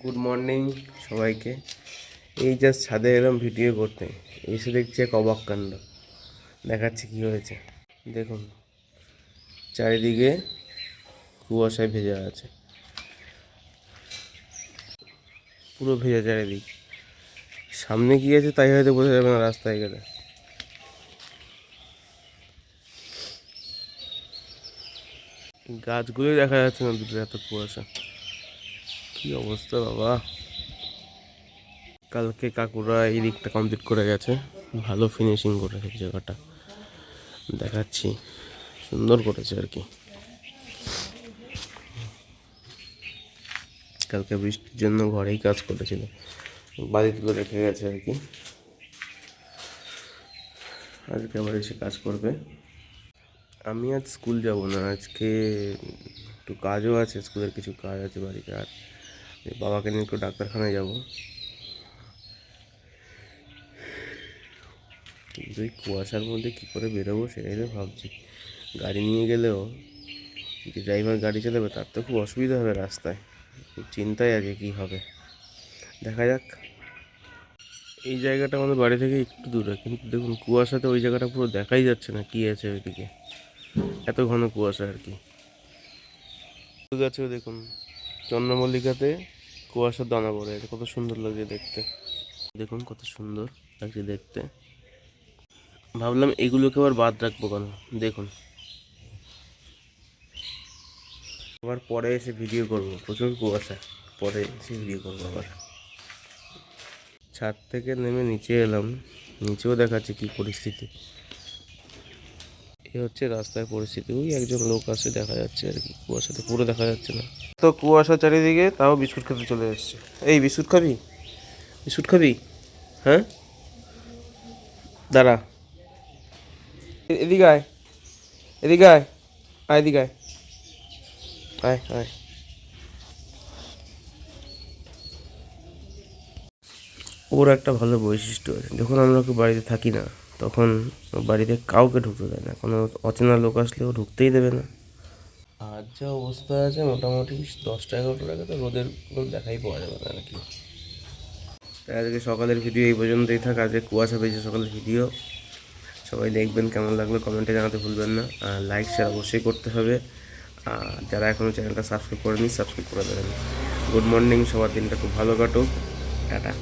Good morning সবাইকে। এই just ছাদে এলাম ভিডিও করতে। এসে দেখছি এক অবাক কাণ্ড। দেখাচ্ছি কী হয়েছে। দেখুন, চারিদিকে কুয়াশায় ভেজা আছে। পুরো ভেজা চারিদিক। সামনে কি আছে তাই হয়তো বোঝা যাবে না রাস্তায় গেলে। গাছগুলোই দেখা যাচ্ছে না দুটো এত কুয়াশা। কি অবস্থা, বাবা? কালকে কাকুরা এই দিকটা কমপ্লিট করে গেছে। ভালো ফিনিশিং করেছে জায়গাটা। দেখাচ্ছি। সুন্দর করেছে আর কি। কালকে বৃষ্টির জন্য ঘরেই কাজ করেছিল। বাড়িগুলো রেখে গেছে আর কি। আজকে আবার এসে কাজ করবে। আমি আজ স্কুল যাব না। আজকে একটু কাজও আছে, স্কুলের কিছু কাজ আছে বাড়িতে। আর বাবাকে নিয়ে একটু ডাক্তারখানায় যাব। কিন্তু এই কুয়াশার মধ্যে কী করে বেরোবো সেটাই তো ভাবছি। গাড়ি নিয়ে গেলেও যে ড্রাইভার গাড়ি চালাবে তার তো খুব অসুবিধা হবে রাস্তায়। খুব চিন্তায় আছে কী হবে। দেখা যাক। এই জায়গাটা আমাদের বাড়ি থেকে একটু দূরে, কিন্তু দেখুন কুয়াশাতে ওই জায়গাটা পুরো দেখাই যাচ্ছে না কী আছে ওইদিকে। এত ঘন কুয়াশা আর কি। গাছেও দেখুন। চন্দ্রমল্লিকাতে কুয়াশার দানা পড়ে আছে, কত সুন্দর লাগছে দেখতে। দেখুন কত সুন্দর লাগছে দেখতে। ভাবলাম এগুলোকে আবার বাদ রাখব কেন? দেখুন। আবার পরে এসে ভিডিও করব, প্রচুর কুয়াশা। পরে এসে ভিডিও করব আবার। ছাদ থেকে নেমে নিচে এলাম, নিচেও দেখাচ্ছে কি পরিস্থিতি। এ হচ্ছে রাস্তার পরিস্থিতি। ওই একজন লোক আসে দেখা যাচ্ছে আর কি। কুয়াশাতে পুরো দেখা যাচ্ছে না। তো কুয়াশা চারিদিকে তাও বিস্কুট খেতে চলে এসছে। এই বিস্কুট খাবি? বিস্কুট খাবি? হ্যাঁ? দাঁড়া। এদিকে আয়। এদিকে আয়। আয় এদিকে আয়। আয় আয়। ওর একটা ভালো বৈশিষ্ট্য আছে। যখন আমরা বাড়িতে থাকি না তখন বাড়িতে কাউকে ঢুকতে দেয় না। কোনো অচেনা লোক আসলেও ঢুকতেই দেবে না। আর যা অবস্থা আছে মোটামুটি দশটা এগারোটা আগে তো রোদের কোনো দেখাই পাওয়া যাবে না আর কি তাই আজকে সকালের ভিডিও এই পর্যন্তই থাক। আজকে কুয়াশা পেয়েছে সকালের ভিডিও। সবাই দেখবেন কেমন লাগল কমেন্টে জানাতে ভুলবেন না। আর লাইক শেয়ার অবশ্যই করতে হবে। আর যারা এখনও চ্যানেলটা সাবস্ক্রাইব করেনি সাবস্ক্রাইব করে দেবেন। গুড মর্নিং সবার দিনটা খুব ভালো কাটুক। টাটা।